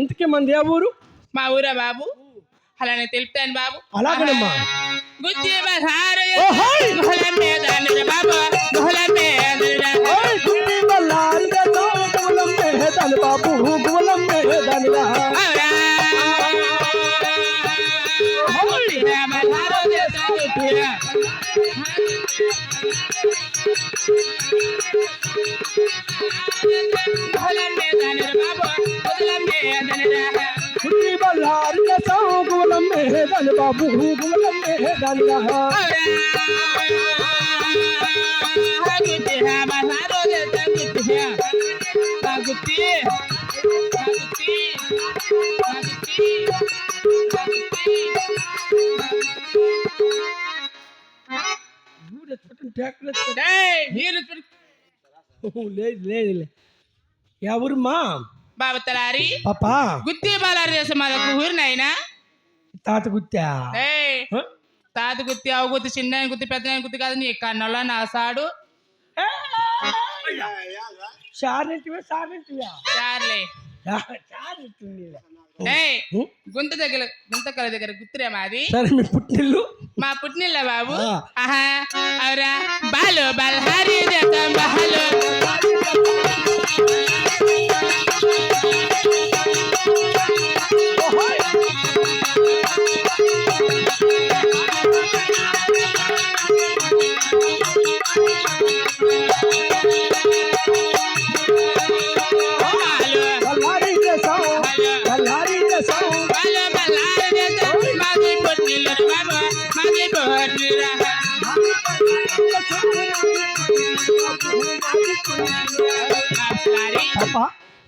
ఇంతకీ మంది ఏ ఊరు? మా ఊరా బాబు? అలానే తెలుపుతాను బాబు. అలాగేనమ్మా. గుహల మీద బాబు. గుహల మీద బాబు. ఎవరమ్మా బాబు తలారి పాపా గుత్తి బాలారి దేశం మాదకు ఊరినైనా తాత గుత్తా ఏయ్ హ? తాత గుత్తి అవు గుత్తి చిన్న గుత్తి పెద్ద గుత్తి కాదు నీ కన్నులో నా సాడు సారెంటివే సారెంటివే చార్లే. సారెంటివే ఏయ్ గుంత దగ్గర గుంతకల దగ్గర గుత్తిరే మాది? సరే మీ పుట్టిల్లు మా పుట్టినిల్ల బాబు. ఆహా అవురా. బాలు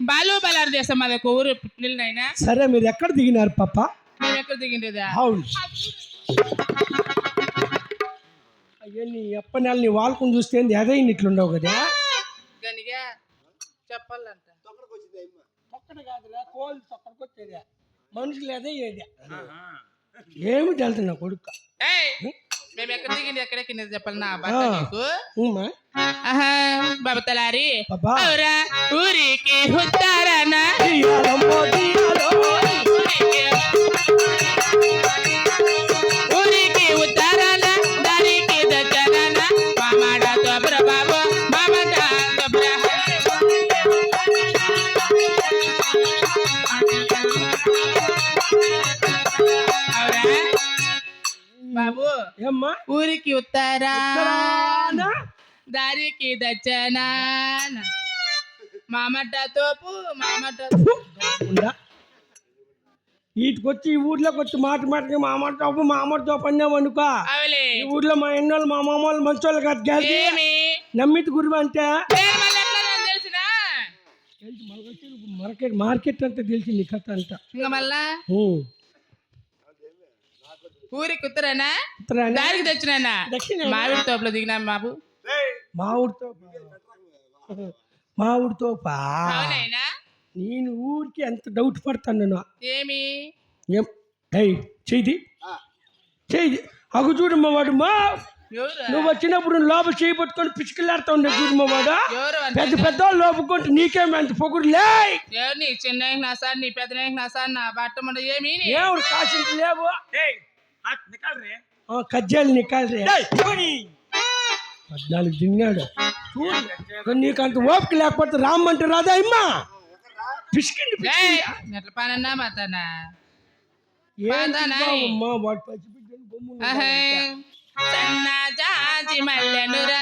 బాలు బలారు దేశం మాది ఒక ఊరు పుట్టినైనా సరే మీరు ఎక్కడ దిగినారు పాప? మేము ఎక్కడ దిగిండేదా అవును. అయ్యో నీ ఎప్ప నెల నీ వాళ్ళకుని చూస్తే అదే ఇట్లుండవు కదా? గనిగా చెప్పాలంట. ఒక్కడ కాదురా కోళ్ళు ఒక్కడికి వచ్చేది. మనుషులు అదే ఏది? ఏమి ఏయ్ మేము ఎక్కడ దిగింది ఎక్కడ కింద చెప్పాలి నా ఉమ్మా. ఆహా. బాబా తలారి బాబా అవురా ఊరికి హుత్తారనా దియాలమ్మో దియాలో. ఊరికి ఊరికి ఉత్తరాన దారికి దచ్చరాన మామాట తోబ్ర బాబు మామాట తోబ్ర అవురా బాబు ఏమ్మా ఊరికి ఉత్తరా ఉత్తరాన దారికి దచ్చనా? మామట తోపు మామట వీటికొచ్చి ఈ ఊర్లోకి వచ్చి మాట మాటకి మామూలు తోపు మామూలు తోపు అన్నావు అనుకో. అవలే. ఈ ఊర్లో మా ఎన్నోళ్ళు మా మామ వాళ్ళు మంచోళ్ళు కాదు గ్యాస్ ఏమి? నమ్మితి గురువు అంటే? మార్కెట్ మార్కెట్ అంతా తెలిసి నీ కథ అంతా. ఇంకా మళ్ళా. ఊరికి ఉత్తరానా దారికి దక్షిణ మామిడి తోపులో దిగినా బాబు. మా ఊరితో మా ఊరితో పా. నేను ఊరికి ఎంత డౌట్ పడతాను నేను. ఏమి? ఏం? చేయి. చేయి. అగు చూడమ్మ వాడు మా. నువ్వు వచ్చినప్పుడు లోపల చేయి పట్టుకొని పిచ్చుకెళ్ళాడుతా ఉండే చూడమ్మ వాడు. పెద్ద పెద్ద లోపుకుంటే నీకేమి అంత పొగుడు లే ఎవరు నీ చిన్న నా సార్ నీ పెద్ద నా సార్ నా బట్ట మండ ఏమి నీ? ఏడు కాసింటి లేవు. కజ్జాలు నికాల్రే పద్నాలుగు తిన్నాడు చూడు నీకు అంత ఓపిక లేకపోతే రామ్మంటే రాదా అమ్మా పిసికిండి ఏయ్, ఎట్లా పనన్నా మాతనా పాదానాయ్. అమ్మా వాడు పసిబిడ్డని బొమ్మలు అహే సన్న జాజి మల్లెనురా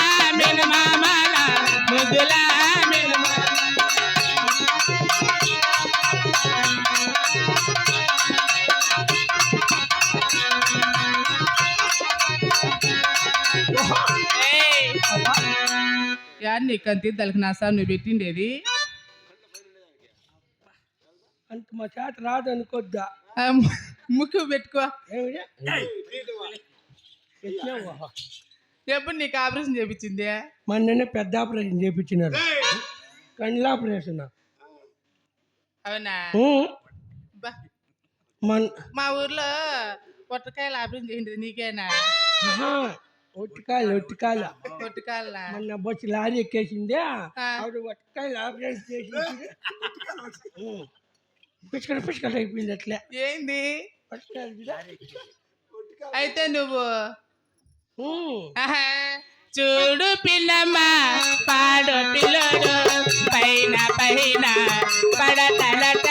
నీ కంతి తలకి నా సార్ నువ్వు పెట్టిండేది. అంత మా చేత రాదు అనుకోద్దా ముక్కు పెట్టుకో. ఎప్పుడు నీకు ఆపరేషన్ చేపించింది? మొన్ననే పెద్ద ఆపరేషన్ చేయించినారు కండ్ల ఆపరేషన్. అవునా? మా ఊర్లో పొట్టకాయలు ఆపరేషన్ చేసింది నీకేనా? ఒట్టికాయలు ఒట్టికాయలు. పొట్టకాయల మొన్న బస్సు లారీ ఎక్కేసింది. ఆవిడ ఒట్టికాయలు ఆపరేషన్ చేసింది. ఊ, పిచ్చుకడ పిచ్చుకడ అయిపోయింది అట్లే. ఏంది? ఒట్టికాయలు. అయితే నువ్వు? చూడు పిల్లమ్మ పాడు పిల్లడు పైన పైన పడతలట.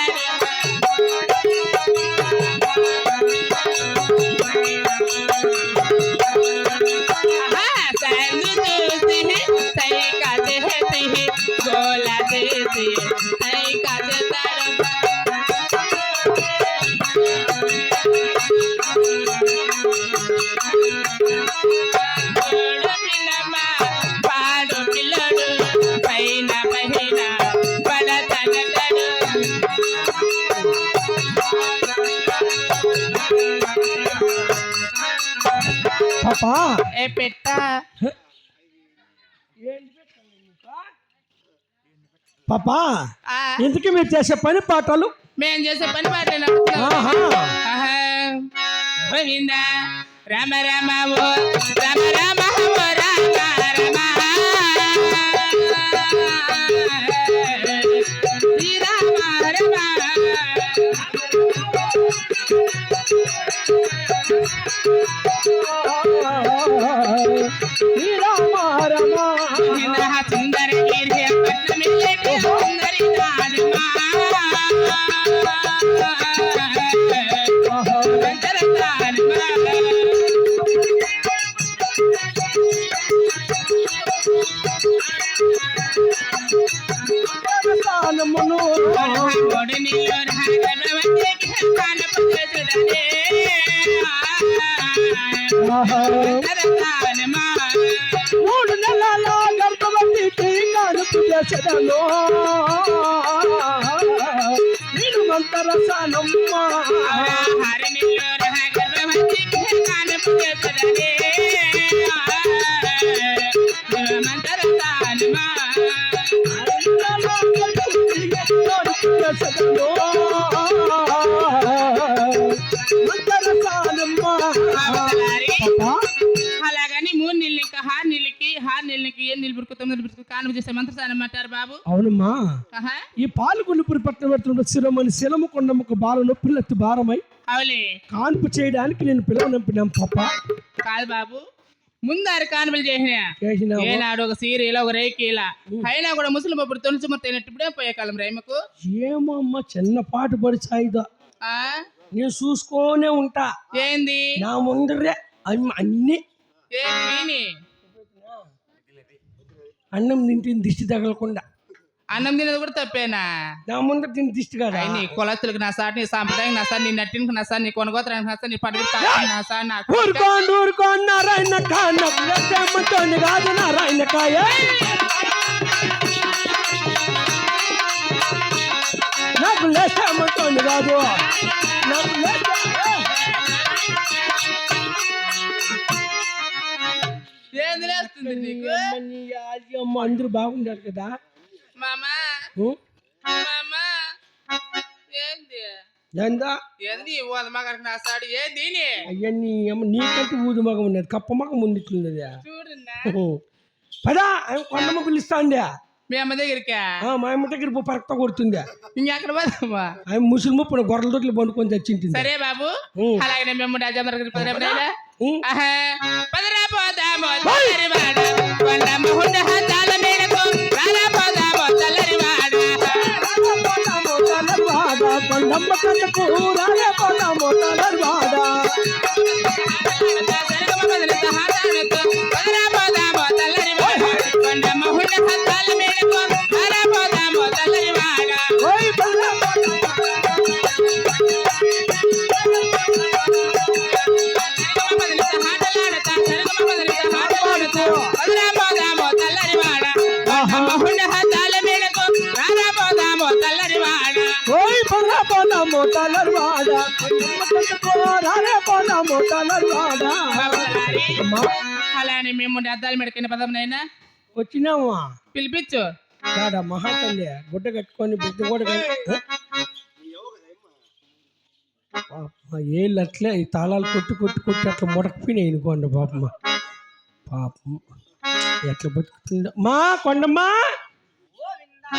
పాపా ఏ పెట్ట ఏంటి పెట్టాలి నీకు? పాపా ఇంతకీ మీరు చేసే పని పాటలు? మేం చేసే పని గోవింద. రామ రామ ఓ రామ రామ ఓ రామ రామ మూడు నెలల గర్భవతికి కడుపు చేసదను నేను మంతరసానమ్మ అలాగని కానుక చేసే మంత్రసానం అంటారు బాబు. అవునమ్మా. ఈ పాల్గొల్లుపురి పట్టణ శిరమని శిలము కొండమ్మకు బాల నొప్పిలెత్తి భారమై అవులే. కాన్పు చేయడానికి నేను పిలవనంపినాం పాప. కాదు బాబు. ముందారు కానుకలు చేసిన. ఏనాడు ఒక సీరియల్ ఒక రేకీల అయినా కూడా ముసలి బొబ్బుడు తొలిచి మొత్తం ఇప్పుడే పోయే కాలం రేమకు ఏమో అమ్మ చిన్న పాటు పడి సాయిదా ఆ? నేను చూసుకోనే ఉంటా. ఏంది? నా ముందరే అన్ని- ఏంది? అన్నం తింటుంది దిష్టి తగలకుండా. అన్నం తినేది కూడా తప్పేనా? నా ముందర తిని దిష్టి కదా? అయి నీ కులస్తులకు నా సార్ నీ సాంప్రదాయం నా సార్ నీ నట్టినకు నా సార్ నీ కొనగోత్రానికి నా సార్ నీ పడి నా సార్ నాకు ఊరుకోండి ఊరుకోండి నారాయణ కాదు నారాయణ కాయ నాకు లేస్తామంటోంది కాదు. నాకు లేస్తా నీకు అమ్మ అందరూ బాగుండారు కదా? మామా. ఏంది? ఏందా? ఏంది ఓద మగానికి నా సాడి? ఏంది నీ? అవన్నీ అమ్మ నీకంటే ఊదు మగం ఉన్నది. కప్ప మగం ఉన్నట్లున్నది చూడున్నా. పదా కొండమ్మ పిలుస్తాండే మీ అమ్మ దగ్గరికా? మా అమ్మ దగ్గర పరక్త కొడుతుండే ఇంకెక్కడ పోదామా? ఆయన ముసలి ముప్పుడు గొర్రెల దొడ్లు పండుకొని తెచ్చింటుంది సరే బాబు. అలాగే మేము రాజామరగడి పదరేపడైనా ఉం. ఆహా పదరా పోదాము తల్లరి వాడ కొండ ముహుండ హద్దాల మేరకు రారా పోదాము తల్లరి వాడ కొండ కొండమ్మ కథకు రాలే పోదాము తలర్వాడ తలర్వాడ మేము అద్దాలు మెడకిన పదం నైనా? వచ్చినావా? పిలిపించు. కాడ మహాతల్లి గుడ్డ కట్టుకొని బిడ్డ కూడా ఏళ్ళు అట్లే ఈ తాళాలు కొట్టి కొట్టి కొట్టి అట్లా ముడకపోయినాయి అనుకోండి పాపమ్మ పాపం ఎట్లా బతుకుతుందో మా కొండమ్మా!